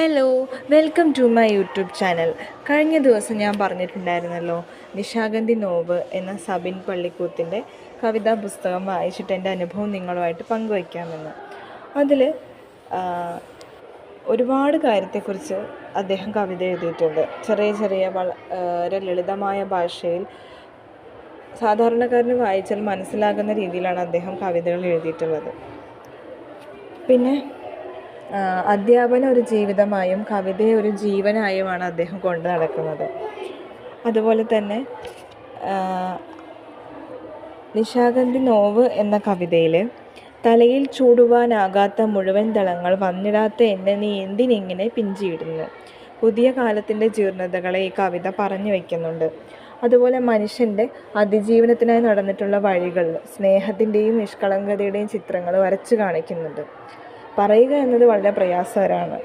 Hello welcome to my YouTube channel കഴിഞ്ഞ ദിവസം ഞാൻ പറഞ്ഞിട്ടുണ്ടായിരുന്നല്ലോ നിശാഗന്ധി നോവ് എന്ന സബിൻ പള്ളിക്കൂത്തിന്റെ കവിതാ പുസ്തകം വായിച്ചിട്ട് എന്റെ അനുഭവം നിങ്ങളുമായിട്ട് പങ്കുവയ്ക്കാമെന്ന്. അതിൽ ഒരുപാട് കാര്യത്തെക്കുറിച്ച് അദ്ദേഹം കവിത എഴുതിയിട്ടുണ്ട്. ചെറിയ ചെറിയ വളരെ ലളിതമായ ഭാഷയിൽ സാധാരണക്കാരന് വായിച്ചാൽ മനസ്സിലാകുന്ന രീതിയിലാണ് അദ്ദേഹം കവിതകൾ എഴുതിയിട്ടുള്ളത്. പിന്നെ അധ്യാപനം ഒരു ജീവിതമായും കവിതയെ ഒരു ജീവനായുമാണ് അദ്ദേഹം കൊണ്ട് നടക്കുന്നത്. അതുപോലെ തന്നെ നിശാഗന്ധി നോവ് എന്ന കവിതയിൽ തലയിൽ ചൂടുവാനാകാത്ത മുഴുവൻ ദളങ്ങൾ വന്നിടാത്ത എന്നെ നീ എന്തിനിങ്ങനെ പിഞ്ചിയിടുന്നു? പുതിയ കാലത്തിന്റെ ജീർണതകളെ ഈ കവിത പറഞ്ഞു വയ്ക്കുന്നുണ്ട് അതുപോലെ മനുഷ്യന്റെ അതിജീവനത്തിനായി നടന്നിട്ടുള്ള വഴികൾ സ്നേഹത്തിന്റെയും നിഷ്കളങ്കതയുടെയും ചിത്രങ്ങൾ വരച്ചു കാണിക്കുന്നുണ്ട്. പറയുക എന്നത് വളരെ പ്രയാസകരമാണ്.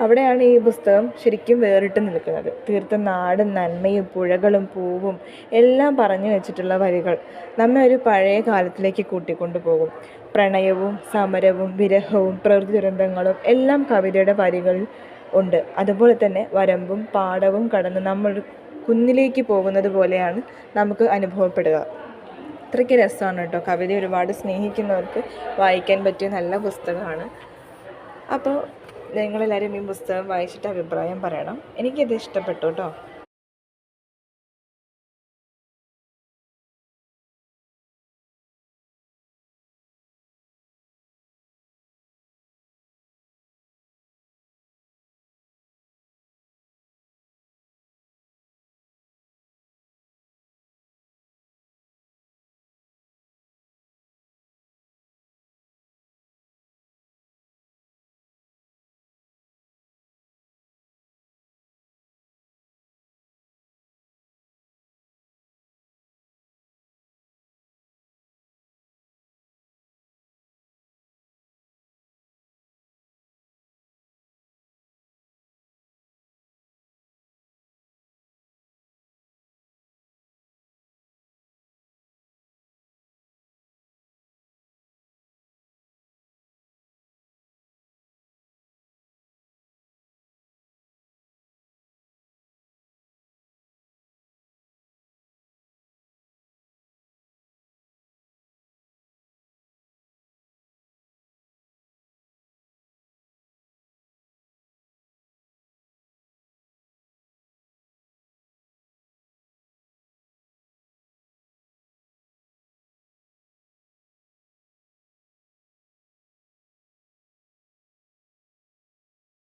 അവിടെയാണ് ഈ പുസ്തകം ശരിക്കും വേറിട്ട് നിൽക്കുന്നത്. തീർത്ത നാടും നന്മയും പുഴകളും പൂവും എല്ലാം പറഞ്ഞു വെച്ചിട്ടുള്ള വരികൾ നമ്മെ ഒരു പഴയ കാലത്തിലേക്ക് കൂട്ടിക്കൊണ്ടു പോകും. പ്രണയവും സമരവും വിരഹവും പ്രകൃതി ദുരന്തങ്ങളും എല്ലാം കവിതയുടെ വരികളിൽ ഉണ്ട്. അതുപോലെ തന്നെ വരമ്പും പാടവും കടന്ന് നമ്മൾ കുന്നിലേക്ക് പോകുന്നത് പോലെയാണ് നമുക്ക് അനുഭവപ്പെടുക. അത്രയ്ക്ക് രസമാണ് കേട്ടോ. കവിത ഒരുപാട് സ്നേഹിക്കുന്നവർക്ക് വായിക്കാൻ പറ്റിയ നല്ല പുസ്തകമാണ്. അപ്പോൾ നിങ്ങളെല്ലാവരും ഈ പുസ്തകം വായിച്ചിട്ട് അഭിപ്രായം പറയണം. എനിക്കിത് ഇഷ്ടപ്പെട്ടു കേട്ടോ.